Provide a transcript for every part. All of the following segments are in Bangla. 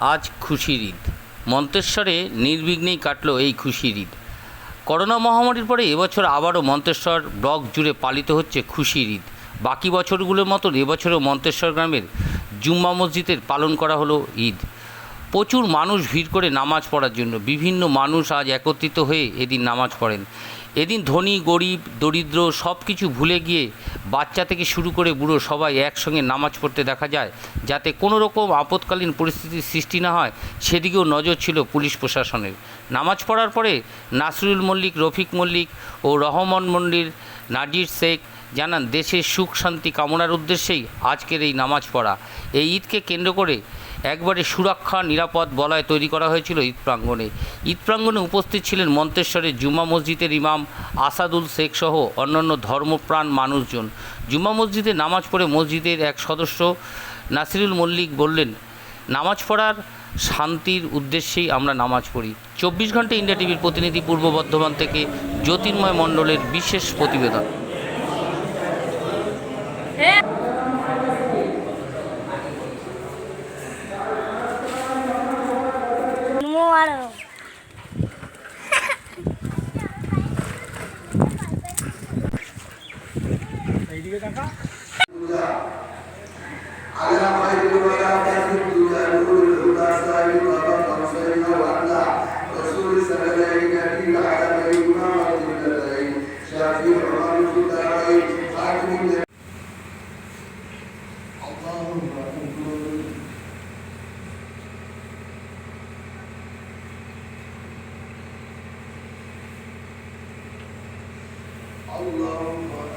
আজ খুশির ঈদ। মন্তেশ্বরে নির্বিঘ্নেই কাটলো এই খুশির ঈদ। করোনা মহামারীর পরে এবছর আবারও মন্তেশ্বর ব্লক জুড়ে পালিত হচ্ছে খুশির ঈদ। বাকি বছরগুলোর মতন এবছরও মন্তেশ্বর গ্রামের জুম্মা মসজিদের পালন করা হলো ঈদ। প্রচুর মানুষ ভিড় করে নামাজ পড়ার জন্য। বিভিন্ন মানুষ আজ একত্রিত হয়ে এদিন নামাজ পড়েন। এদিন ধনী, গরিব, দরিদ্র সব কিছু ভুলে গিয়ে বাচ্চা থেকে শুরু করে বুড়ো সবাই একসঙ্গে নামাজ পড়তে দেখা যায়, যাতে কোনো রকম আপৎকালীন পরিস্থিতির সৃষ্টি না হয়, সেদিকেও নজর ছিল পুলিশ প্রশাসনের। নামাজ পড়ার পরে নাসরুল মল্লিক, রফিক মল্লিক ও রহমান মন্দির নাজির শেখ জানান, দেশের সুখ শান্তি কামনার উদ্দেশ্যেই আজকের এই নামাজ পড়া। এই ঈদকে কেন্দ্র করে একবারে সুরক্ষা, নিরাপদ বলয় তৈরি করা হয়েছিল ঈদ প্রাঙ্গণে। ঈদ প্রাঙ্গণে উপস্থিত ছিলেন মন্তেশ্বরের জুম্মা মসজিদের ইমাম আসাদুল শেখ সহ অন্যান্য ধর্মপ্রাণ মানুষজন। জুম্মা মসজিদে নামাজ পড়ে মসজিদের এক সদস্য নাসিরুল মল্লিক বললেন, নামাজ পড়ার শান্তির উদ্দেশ্যেই আমরা নামাজ পড়ি। চব্বিশ ঘণ্টা ইন্ডিয়া টিভির প্রতিনিধি পূর্ব বর্ধমান থেকে জ্যোতির্ময় মণ্ডলের বিশেষ প্রতিবেদন। الدارين حاكم اللهم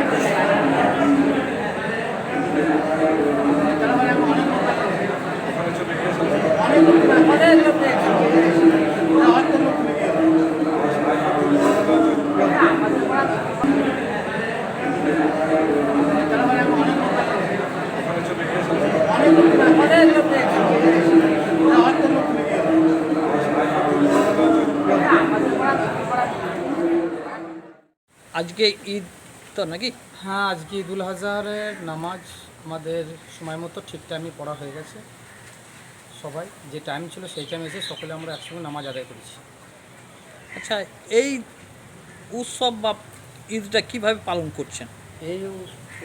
আজকে ঈদ তো নাকি? হ্যাঁ আজকে ঈদুল হাজারের নামাজ আমাদের সময় মতো ঠিক টাইমে পড়া হয়ে গেছে। সবাই যে টাইম ছিল সেই টাইমে এসে সকলে আমরা একসঙ্গে নামাজ আদায় করেছি। আচ্ছা এই উৎসব বা ঈদটা কীভাবে পালন করছেন? এই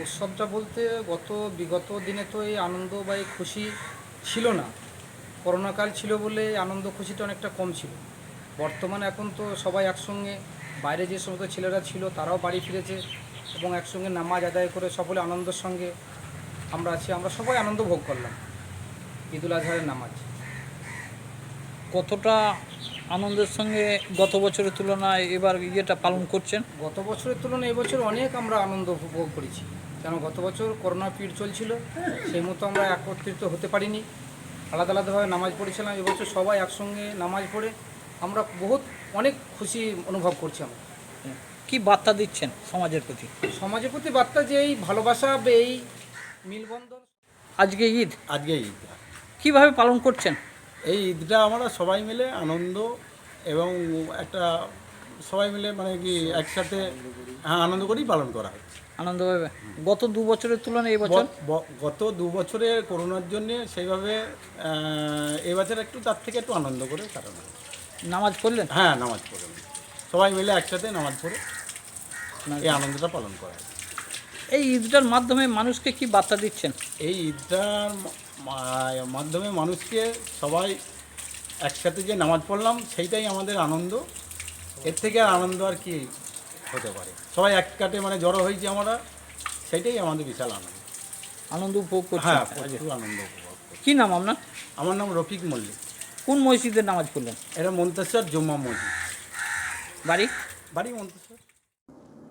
উৎসবটা বলতে গত, বিগত দিনে তো এই আনন্দ বা এই খুশি ছিল না। করোনাকাল ছিল বলে আনন্দ খুশিটা অনেকটা কম ছিল। বর্তমানে এখন তো সবাই একসঙ্গে, বাইরে যে সমস্ত ছেলেরা ছিল তারাও বাড়ি ফিরেছে এবং একসঙ্গে নামাজ আদায় করে সকলে আনন্দের সঙ্গে আমরা আছি, আমরা সবাই আনন্দ ভোগ করলাম। ঈদুল আজহারের নামাজ। কতটা আনন্দের সঙ্গে গত বছরের তুলনায় এবার ইয়েটা পালন করছেন? গত বছরের তুলনায় এবছর অনেক আমরা আনন্দ উপভোগ করেছি। কেন গত বছর করোনা পিরিয়ড চলছিল সেই মতো আমরা একত্রিত হতে পারিনি। আলাদা আলাদাভাবে নামাজ পড়েছিলাম এবছর সবাই একসঙ্গে নামাজ পড়ে আমরা বহুত অনেক খুশি অনুভব করছি আমরা। কি বার্তা দিচ্ছেন সমাজের প্রতি? সমাজের প্রতি বার্তা যে এই ভালোবাসা বা এই মিলবন্ধন আজকে ঈদ? আজকে ঈদ। কীভাবে পালন করছেন? এই ঈদটা আমরা সবাই মিলে আনন্দ এবং একটা সবাই মিলে মানে কি একসাথে হ্যাঁ আনন্দ করেই পালন করা হচ্ছে আনন্দভাবে গত দু বছরের তুলনায় এই বছর? গত দু বছরে করোনার জন্য সেইভাবে এবছর একটু তার থেকে একটু আনন্দ করে কাটানো নামাজ পড়লেন? হ্যাঁ নামাজ পড়ে। সবাই মিলে একসাথে নামাজ পড়ে এই আনন্দটা পালন করা হয়। এই ঈদটার মাধ্যমে মানুষকে কি বার্তা দিচ্ছেন? এই ঈদটার মাধ্যমে মানুষকে সবাই একসাথে যে নামাজ পড়লাম সেইটাই আমাদের আনন্দ। এর থেকে আর আনন্দ আর কি হতে পারে? সবাই এক কাটে মানে জড়ো হয়েছি আমরা সেইটাই আমাদের বিশাল আনন্দ। আনন্দ উপভোগ করছেন? হ্যাঁ। প্রচুর আনন্দ উপভোগ। কি নাম আপনার? আমার নাম রফিক মল্লিক। কোন মসজিদে নামাজ পড়লেন? এটা মন্তেশ্বর জম্মা মসজিদ। বাড়ি? বাড়ি মন্তেশ্বর।